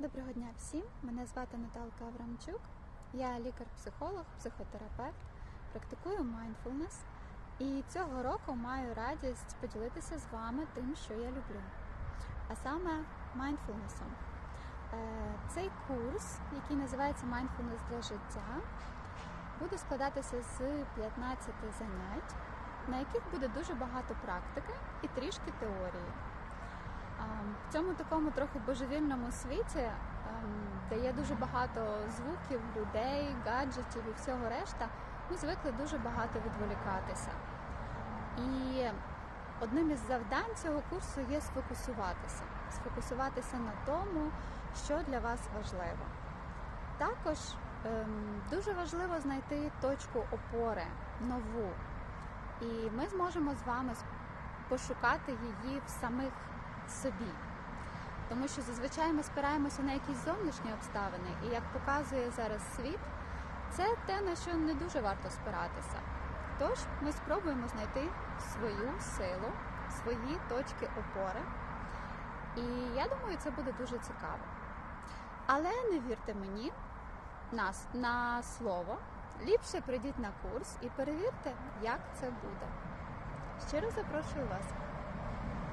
Доброго дня всім! Мене звати Наталка Аврамчук. Я лікар-психолог, психотерапевт, практикую mindfulness і цього року маю радість поділитися з вами тим, що я люблю, а саме mindfulness. Цей курс, який називається Mindfulness для життя, буде складатися з 15 занять, на яких буде дуже багато практики і трішки теорії. В цьому такому трохи божевільному світі, ем, де є дуже багато звуків, людей, гаджетів і всього решта, ми звикли дуже багато відволікатися. І одним із завдань цього курсу є сфокусуватися, сфокусуватися на тому, що для вас важливо. Також ем, дуже важливо знайти точку опори нову, і ми зможемо з вами пошукати її в самих собі. Тому що зазвичай ми спираємося на якісь зовнішні обставини, і як показує зараз світ, це те, на що не дуже варто спиратися. Тож ми спробуємо знайти свою силу, свої точки опори. І я думаю, це буде дуже цікаво. Але не вірте мені на, на слово. Ліпше прийдіть на курс і перевірте, як це буде. Щиро запрошую вас.